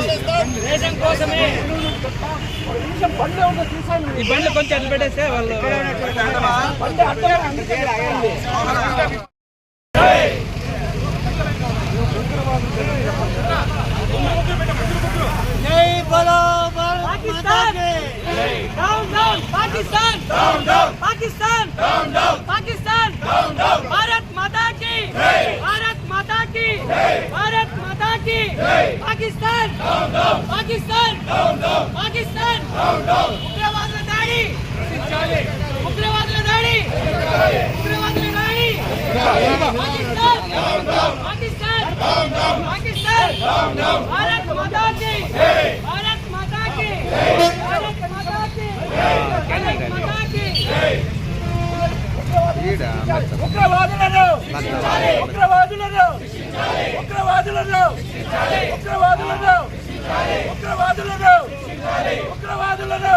దేశం కోసమే. ఈ బండ్లు కొంచెం అడ్డు పెట్టేస్తే వాళ్ళు జై బలో పాకిస్తాన్! డౌన్ భారత్ పార్టీ పాకిస్తాన్ పాకిస్తాన్ పాకిస్తాన్ ఉగ్రవాదుల దాడి ఉగ్రవాదుల దాడి ఉగ్రవాదుల దాడి పాకిస్తాన్ పాకిస్తాన్ పాకిస్తాన్ భారత్ మాతాకి భారత్ మాతాకి భారత్ మాతాకి భారత్ మాతాకి ఉగ్రవాదులను ఉగ్రవాదులను ఉగ్రవాదులను ఉగ్రవాదులను ఉగ్రవాదులను ఉగ్రవాదులను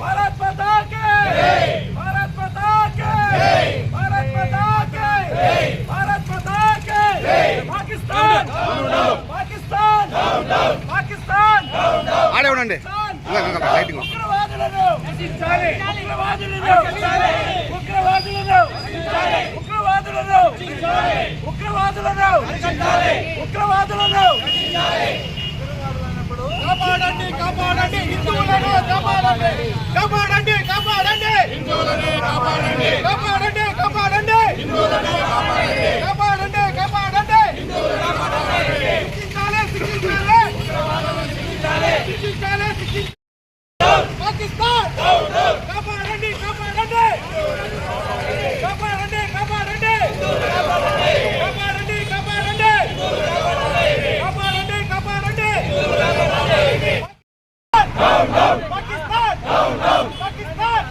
భారత్ మాతా కి భారత్ మాతా కి భారత్ మాతా కి భారత్ మాతా కి పాకిస్తాన్. పాకిస్తాన్. పాకిస్తాన్. ఆడే ఉండండి. లైటింగ్ ఉగ్రవాదులను ఉగ్రవాదులను ఉగ్రవాదులను ఉగ్రవాదులను ఉగ్రవాదులను ఉగ్రవాదులను కాపాడండి కాపాడండి హిందువులను కాపాడండి! కాపాడండి! కాపాడండి! హిందువులను కాపాడండి! కాపాడండి కాపాడండి!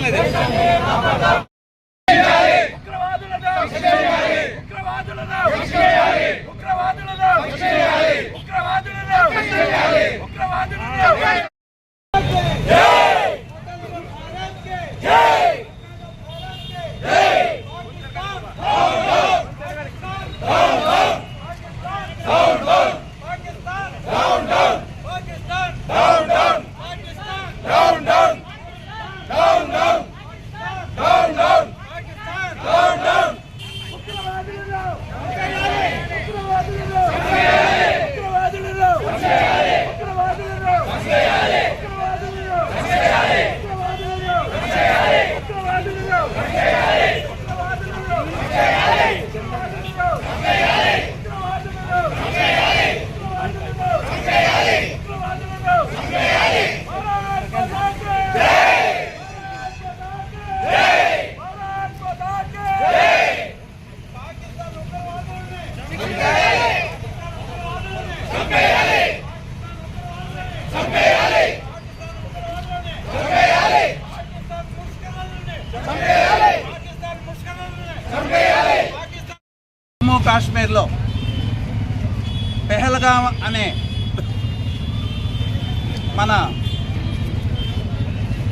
Dale, dale. కాశ్మీర్లో పెహల్గాం అనే మన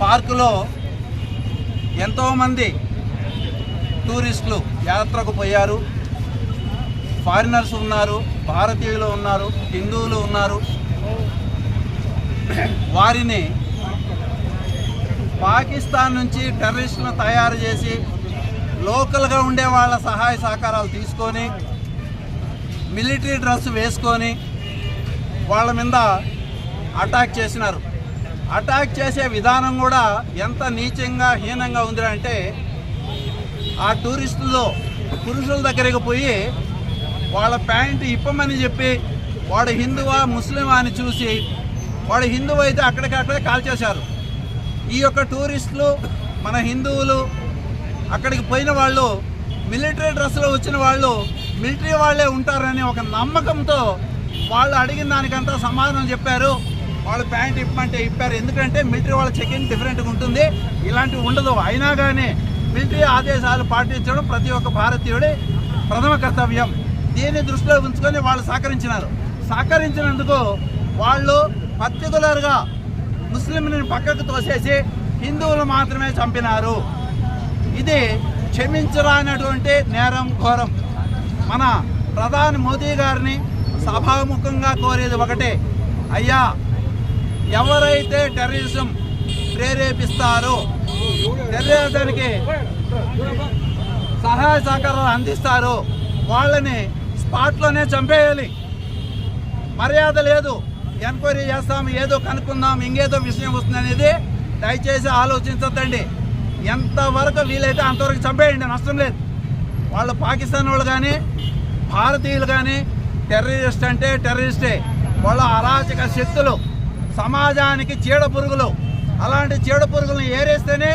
పార్కులో ఎంతోమంది టూరిస్టులు యాత్రకు పోయారు. ఫారినర్స్ ఉన్నారు భారతీయులు ఉన్నారు హిందువులు ఉన్నారు. వారిని పాకిస్తాన్ నుంచి టెర్రరిస్టులను తయారు చేసి లోకల్గా ఉండే వాళ్ళ సహాయ సహకారాలు తీసుకొని మిలిటరీ డ్రెస్ వేసుకొని వాళ్ళ మీద అటాక్ చేసినారు. అటాక్ చేసే విధానం కూడా ఎంత నీచంగా హీనంగా ఉంది అంటే ఆ టూరిస్టులు పురుషుల దగ్గరికి పోయి వాళ్ళ ప్యాంట్ ఇప్పమని చెప్పి వాడు హిందువా ముస్లిమా అని చూసి వాడు హిందువు అయితే అక్కడికక్కడే కాల్చేశారు. ఈ యొక్క టూరిస్టులు మన హిందువులు అక్కడికి పోయిన వాళ్ళు మిలిటరీ డ్రెస్లో వచ్చిన వాళ్ళు మిలిటరీ వాళ్ళే ఉంటారని ఒక నమ్మకంతో వాళ్ళు అడిగిన దానికంతా సమాధానం చెప్పారు. వాళ్ళు ప్యాంట్ ఇప్పమంటే ఇప్పారు. ఎందుకంటే మిలిటరీ వాళ్ళ చెకింగ్ డిఫరెంట్గా ఉంటుంది. ఇలాంటివి ఉండదు. అయినా కానీ మిలిటరీ ఆదేశాలు పాటించడం ప్రతి ఒక్క భారతీయుడి ప్రథమ కర్తవ్యం. దీన్ని దృష్టిలో ఉంచుకొని వాళ్ళు సహకరించినారు. సహకరించినందుకు వాళ్ళు పర్టికులర్గా ముస్లింలను పక్కకు తోసేసి హిందువులు మాత్రమే చంపినారు. ఇది క్షమించరానటువంటి నేరం ఘోరం. మన ప్రధాని మోదీ గారిని సభాముఖంగా కోరేది ఒకటే అయ్యా ఎవరైతే టెర్రరిజం ప్రేరేపిస్తారో టెర్రరిజానికి సహాయ సహకారాలు అందిస్తారో వాళ్ళని స్పాట్లోనే చంపేయాలి. మర్యాద లేదు. ఎంక్వైరీ చేస్తాం ఏదో కనుక్కుందాం ఇంకేదో విషయం వస్తుంది అనేది దయచేసి ఆలోచించద్దండి. ఎంతవరకు వీలైతే అంతవరకు చంపేయండి నష్టం లేదు. వాళ్ళు పాకిస్తాన్ వాళ్ళు కానీ భారతీయులు కానీ టెర్రరిస్ట్ అంటే టెర్రరిస్టే. వాళ్ళ అరాచక శక్తులు సమాజానికి చీడ పురుగులు. అలాంటి చీడ పురుగులను ఏరేస్తేనే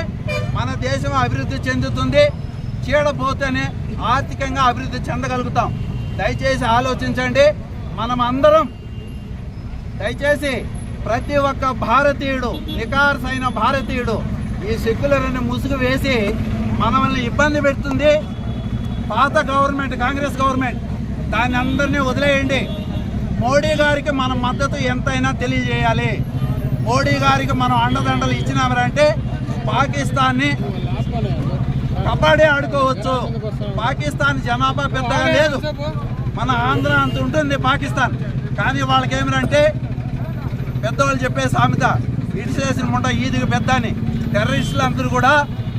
మన దేశం అభివృద్ధి చెందుతుంది. చీడపోతేనే ఆర్థికంగా అభివృద్ధి చెందగలుగుతాం. దయచేసి ఆలోచించండి. మనం అందరం దయచేసి ప్రతి ఒక్క భారతీయుడు నికార్సైన భారతీయుడు ఈ సెక్యులర్ అని ముసుగు వేసి మనల్ని ఇబ్బంది పెడుతుంది. పాత గవర్నమెంట్ కాంగ్రెస్ గవర్నమెంట్ దాన్ని అందరినీ వదిలేయండి. మోడీ గారికి మన మద్దతు ఎంతైనా తెలియజేయాలి. మోడీ గారికి మనం అండదండలు ఇచ్చినామంటే పాకిస్తాన్ని కబడ్డీ ఆడుకోవచ్చు. పాకిస్తాన్ జనాభా పెద్దగా లేదు. మన ఆంధ్ర అంత ఉంటుంది పాకిస్తాన్. కానీ వాళ్ళకి ఏమిటంటే పెద్దవాళ్ళు చెప్పే సామెత ఇడిసేసిన ముండ ఈదికి పెద్ద అని టెర్రరిస్టులు అందరూ కూడా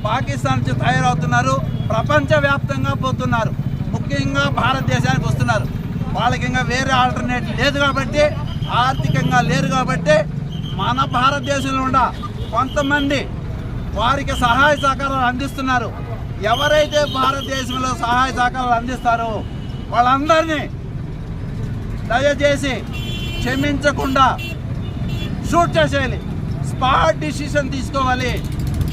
పాకిస్తాన్ నుంచి తయారవుతున్నారు. ప్రపంచవ్యాప్తంగా పోతున్నారు. ముఖ్యంగా భారతదేశానికి వస్తున్నారు. వాళ్ళకి ఇంకా వేరే ఆల్టర్నేట్ లేదు కాబట్టి ఆర్థికంగా లేరు కాబట్టి మన భారతదేశంలో ఉన్న కొంతమంది వారికి సహాయ సహకారాలు అందిస్తున్నారు. ఎవరైతే భారతదేశంలో సహాయ సహకారాలు అందిస్తారో వాళ్ళందరినీ దయచేసి క్షమించకుండా షూట్ చేసేయాలి. స్పాట్ డిసిషన్ తీసుకోవాలి.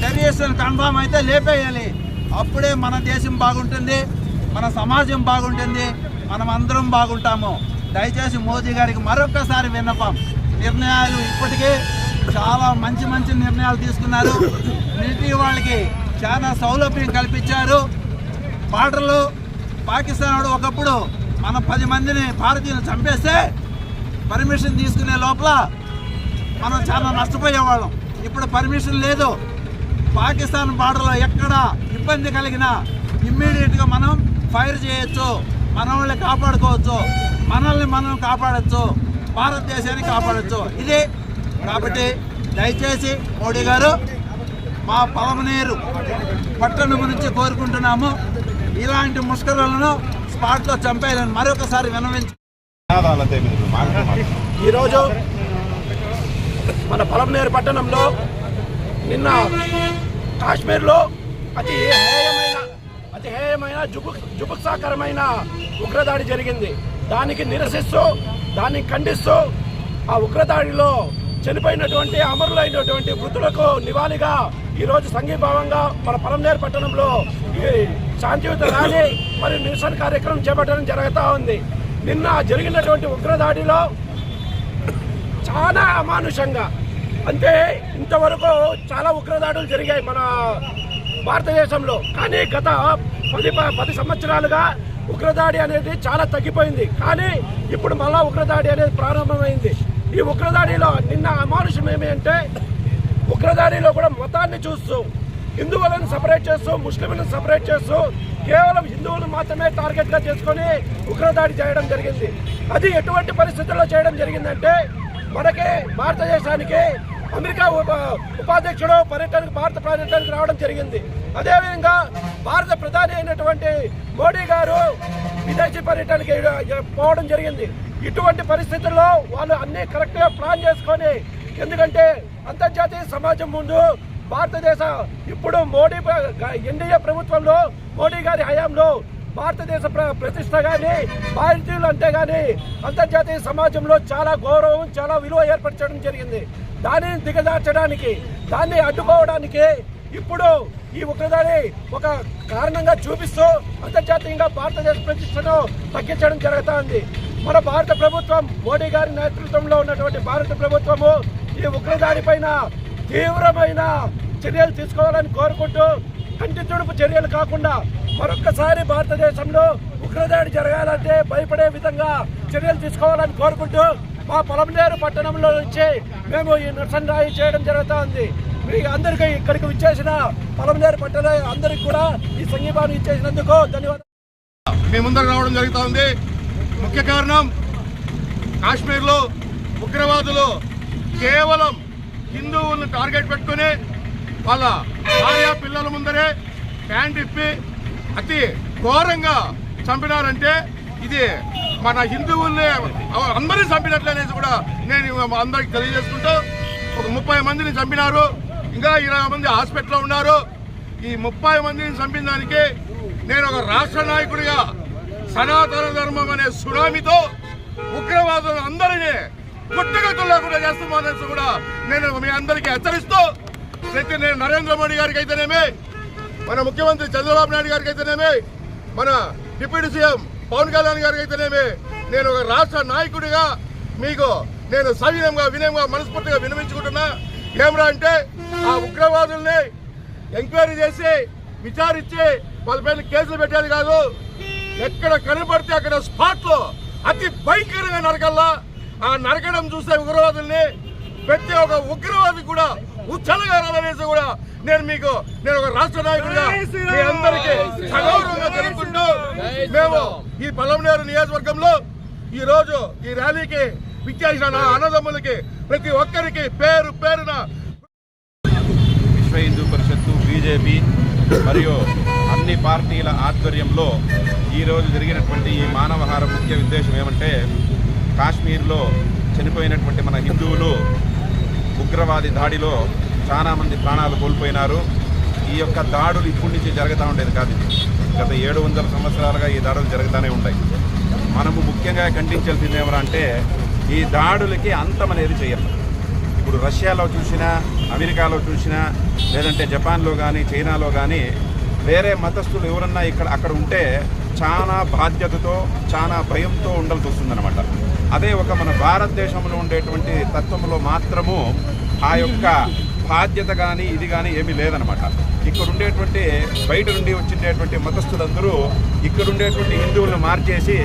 టెర్రరిస్ట్ని కన్ఫామ్ అయితే లేపేయాలి. అప్పుడే మన దేశం బాగుంటుంది మన సమాజం బాగుంటుంది మనం అందరం బాగుంటాము. దయచేసి మోదీ గారికి మరొకసారి విన్నపం. నిర్ణయాలు ఇప్పటికే చాలా మంచి మంచి నిర్ణయాలు తీసుకున్నారు. మిలిటరీ వాళ్ళకి చాలా సౌలభ్యం కల్పించారు. బార్డర్లో పాకిస్తాన్ వాడు ఒకప్పుడు మన పది మందిని భారతీయులు చంపేస్తే పర్మిషన్ తీసుకునే లోపల మనం చాలా నష్టపోయేవాళ్ళం ఇప్పుడు పర్మిషన్ లేదు. పాకిస్తాన్ బార్డర్లో ఎక్కడ ఇబ్బంది కలిగినా ఇమ్మీడియట్గా మనం ఫైర్ చేయొచ్చు. మనల్ని కాపాడుకోవచ్చు. మనల్ని మనం కాపాడచ్చు. భారతదేశాన్ని కాపాడచ్చు. ఇది. కాబట్టి దయచేసి మోడీ గారు మా పలమనేరు పట్టణం గురించి కోరుకుంటున్నాము. ఇలాంటి ముష్కరులను స్పాట్లో చంపేయాలని మరొకసారి వినవించు ఈరోజు మన పొలంనేరు పట్టణంలో నిన్న కాశ్మీర్లో అతి హేయమైన అతి హేయమైన జుగు జుగుప్సాకరమైన ఉగ్రదాడి జరిగింది. దానికి నిరసిస్తూ దాన్ని ఖండిస్తూ ఆ ఉగ్రదాడిలో చనిపోయినటువంటి అమరులైనటువంటి వృద్ధులకు నివాళిగా ఈరోజు సంఘీభావంగా మన పొలంనేరు పట్టణంలో ఈ శాంతియుత ర్యాలీ మరియు నిరసన కార్యక్రమం చేపట్టడం జరుగుతూ ఉంది. నిన్న జరిగినటువంటి ఉగ్రదాడిలో చాలా అమానుషంగా. అంటే ఇంతవరకు చాలా ఉగ్రదాడులు జరిగాయి మన భారతదేశంలో. కానీ గత పది ప- పది సంవత్సరాలుగా ఉగ్రదాడి అనేది చాలా తగ్గిపోయింది. కానీ ఇప్పుడు మళ్ళా ఉగ్రదాడి అనేది ప్రారంభమైంది. ఈ ఉగ్రదాడిలో నిన్న అమానుషం ఏమి అంటే ఉగ్రదాడిలో కూడా మతాన్ని చూస్తూ హిందువులను సపరేట్ చేస్తూ ముస్లింలను సపరేట్ చేస్తూ కేవలం హిందువులను మాత్రమే టార్గెట్గా చేసుకొని ఉగ్రదాడి చేయడం జరిగింది. అది ఎటువంటి పరిస్థితుల్లో చేయడం జరిగిందంటే మనకి భారతదేశానికి అమెరికా ఉపాధ్యక్షుడు పర్యటనకు భారత పర్యటనకు రావడం జరిగింది. అదేవిధంగా భారత ప్రధాని అయినటువంటి మోడీ గారు విదేశీ పర్యటనకి పోవడం జరిగింది. ఇటువంటి పరిస్థితుల్లో వాళ్ళు అన్ని కరెక్ట్గా ప్లాన్ చేసుకొని ఎందుకంటే అంతర్జాతీయ సమాజం ముందు భారతదేశ ఇప్పుడు మోడీ ఎన్డీఏ ప్రభుత్వంలో మోడీ గారి హయాంలో భారతదేశ ప్ర- ప్రతిష్ట కానీ భారతీయులు అంటే కానీ అంతర్జాతీయ సమాజంలో చాలా గౌరవం చాలా విలువ ఏర్పరచడం జరిగింది. దానిని దిగదార్చడానికి దాన్ని అడ్డుకోవడానికి ఇప్పుడు ఈ ఉగ్రదాడి ఒక కారణంగా చూపిస్తూ అంతర్జాతీయంగా భారతదేశ ప్రతిష్టను తగ్గించడం జరుగుతోంది. మన భారత ప్రభుత్వం మోడీ గారి నేతృత్వంలో ఉన్నటువంటి భారత ప్రభుత్వము ఈ ఉగ్రదాడి పైన తీవ్రమైన చర్యలు తీసుకోవాలని కోరుకుంటూ కంటి తుడుపు చర్యలు కాకుండా మరొక్కసారి భారతదేశంలో ఉగ్రదాడి జరగాలంటే భయపడే విధంగా చర్యలు తీసుకోవాలని కోరుకుంటూ మా పొలంనేరు పట్టణంలో నుంచి మేము ఈ నిరసన రాయి చేయడం జరుగుతూ ఉంది మీ అందరికీ ఇక్కడికి విచ్చేసిన పొలంనేరు పట్టణ అందరికీ కూడా ఈ సంఘీభావం ఇచ్చేసినందుకు ధన్యవాదాలు. మీ ముందర రావడం జరుగుతూ ఉంది ముఖ్య కారణం కాశ్మీర్లో ఉగ్రవాదులు కేవలం హిందువులను టార్గెట్ పెట్టుకుని వాళ్ళ భార్య పిల్లల ముందరే ప్యాంట్ ఇప్పి అతి ఘోరంగా చంపినారంటే ఇది మన హిందువుల్ని అందరినీ చంపినట్లనేసి కూడా నేను అందరికి తెలియజేసుకుంటూ ఒక ముప్పై మందిని చంపినారు ఇంకా ఇరవై మంది హాస్పిటల్లో ఉన్నారు. ఈ ముప్పై మందిని చంపిన దానికి నేను ఒక రాష్ట్ర నాయకుడిగా సనాతన ధర్మం అనే సునామీతో ఉగ్రవాదులు అందరినీ పుట్టగతుల్లో కూడా చేస్తున్నానని కూడా నేను మీ అందరికీ హెచ్చరిస్తూ ప్రతి నేను నరేంద్ర మోడీ గారికి అయితేనేమి మన ముఖ్యమంత్రి చంద్రబాబు నాయుడు గారికి అయితేనేమి మన డిప్యూటీ సీఎం పవన్ కళ్యాణ్ గారికి అయితేనేమి నేను ఒక రాష్ట్ర నాయకుడిగా మీకు నేను సవినయంగా వినయంగా మనస్ఫూర్తిగా వినమించుకుంటున్నా ఏమరా అంటే ఆ ఉగ్రవాదుల్ని ఎంక్వైరీ చేసి విచారించి వాళ్ళపైన కేసులు పెట్టేది కాదు. ఎక్కడ కనబడితే అక్కడ స్పాట్లో అతి భయంకరంగా నరకల్లా ఆ నరకడం చూస్తే ఉగ్రవాదుల్ని ప్రతి ఒక్క ఉగ్రవాది కూడా ఉచ్చలగా రాదనేసి కూడా నేను మీకు నేను ఒక రాష్ట్ర నాయకుడిగా మీ అందరికీ సగౌరవంగా తెలుపుకుంటూ మేము ఈ పలంనేరు నియోజకవర్గంలో ఈ రోజు ఈ ర్యాలీకి విచ్చేసిన నా అన్నదమ్ములకి ప్రతి ఒక్కరికి పేరు పేరున విశ్వ హిందూ పరిషత్తు బీజేపీ మరియు అన్ని పార్టీల ఆధ్వర్యంలో ఈరోజు జరిగినటువంటి ఈ మానవహారం ముఖ్య ఉద్దేశం ఏమంటే కాశ్మీర్లో చనిపోయినటువంటి మన హిందువులు ఉగ్రవాది దాడిలో చాలామంది ప్రాణాలు కోల్పోయినారు. ఈ యొక్క దాడులు ఇప్పటి నుంచి జరుగుతూ ఉండేది కాదు. గత ఏడు వందల సంవత్సరాలుగా ఈ దాడులు జరుగుతూనే ఉంటాయి. మనము ముఖ్యంగా ఖండించాల్సింది ఏమరా అంటే ఈ దాడులకి అంతం అనేది చేయాలి ఇప్పుడు రష్యాలో చూసినా అమెరికాలో చూసినా లేదంటే జపాన్లో కానీ చైనాలో కానీ వేరే మతస్థులు ఎవరన్నా ఇక్కడ అక్కడ ఉంటే చాలా బాధ్యతతో చాలా భయంతో ఉండాల్సి వస్తుందన్నమాట. అదే ఒక మన భారతదేశంలో ఉండేటువంటి తత్వంలో మాత్రము ఆ యొక్క బాధ్యత కానీ ఇది కానీ ఏమీ లేదనమాట. ఇక్కడ ఉండేటువంటి బయట నుండి వచ్చిండేటువంటి మతస్థులందరూ ఇక్కడ ఉండేటువంటి హిందువులను మార్చేసి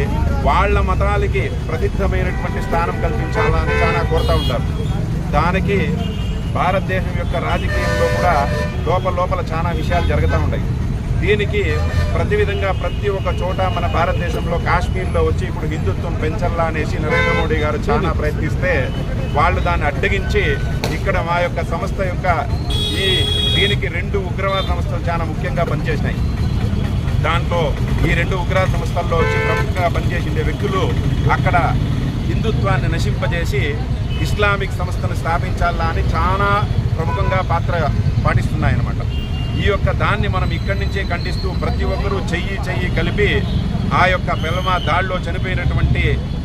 వాళ్ళ మతాలకి ప్రసిద్ధమైనటువంటి స్థానం కల్పించాలని చాలా కోరుతూ ఉంటారు. దానికి భారతదేశం యొక్క రాజకీయంలో కూడా లోపల లోపల చాలా విషయాలు జరుగుతూ ఉంటాయి. దీనికి ప్రతి విధంగా ప్రతి ఒక్క చోట మన భారతదేశంలో కాశ్మీర్లో వచ్చి ఇప్పుడు హిందుత్వం పెంచల్లా అనేసి నరేంద్ర మోడీ గారు చాలా ప్రయత్నిస్తే వాళ్ళు దాన్ని అడ్డగించి ఇక్కడ మా యొక్క సంస్థ యొక్క ఈ దీనికి రెండు ఉగ్రవాద సంస్థలు చాలా ముఖ్యంగా పనిచేసినాయి. దాంట్లో ఈ రెండు ఉగ్రవాద సంస్థల్లో వచ్చి ప్రముఖంగా పనిచేసిండే వ్యక్తులు అక్కడ హిందుత్వాన్ని నశింపజేసి ఇస్లామిక్ సంస్థను స్థాపించాలా అని చాలా ప్రముఖంగా పాత్ర పాటిస్తున్నాయన్నమాట. ఈ యొక్క దాన్ని మనం ఇక్కడి నుంచే ఖండిస్తూ ప్రతి ఒక్కరూ చెయ్యి చెయ్యి కలిపి ఆ యొక్క పెలమా దాడిలో చనిపోయినటువంటి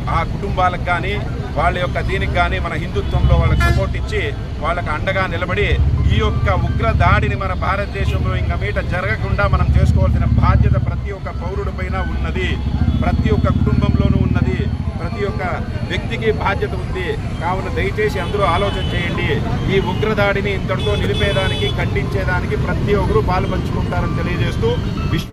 ఆ కుటుంబాలకు కానీ వాళ్ళ యొక్క దీనికి కానీ మన హిందుత్వంలో వాళ్ళకి సపోర్ట్ ఇచ్చి వాళ్ళకి అండగా నిలబడి ఈ యొక్క ఉగ్ర దాడిని మన భారతదేశంలో ఇంకా మీట జరగకుండా మనం చేసుకోవాల్సిన బాధ్యత ప్రతి ఒక్క పౌరుడి పైన ఉన్నది. ప్రతి ఒక్క కుటుంబంలోనూ ఉన్నది. ప్రతి ఒక్క వ్యక్తికి బాధ్యత ఉంది. కావున దయచేసి అందరూ ఆలోచన చేయండి. ఈ ఉగ్రదాడిని ఇంతటితో నిలిపేదానికి ఖండించేదానికి ప్రతి ఒక్కరూ పాలు పంచుకుంటారని తెలియజేస్తూ విశ్వ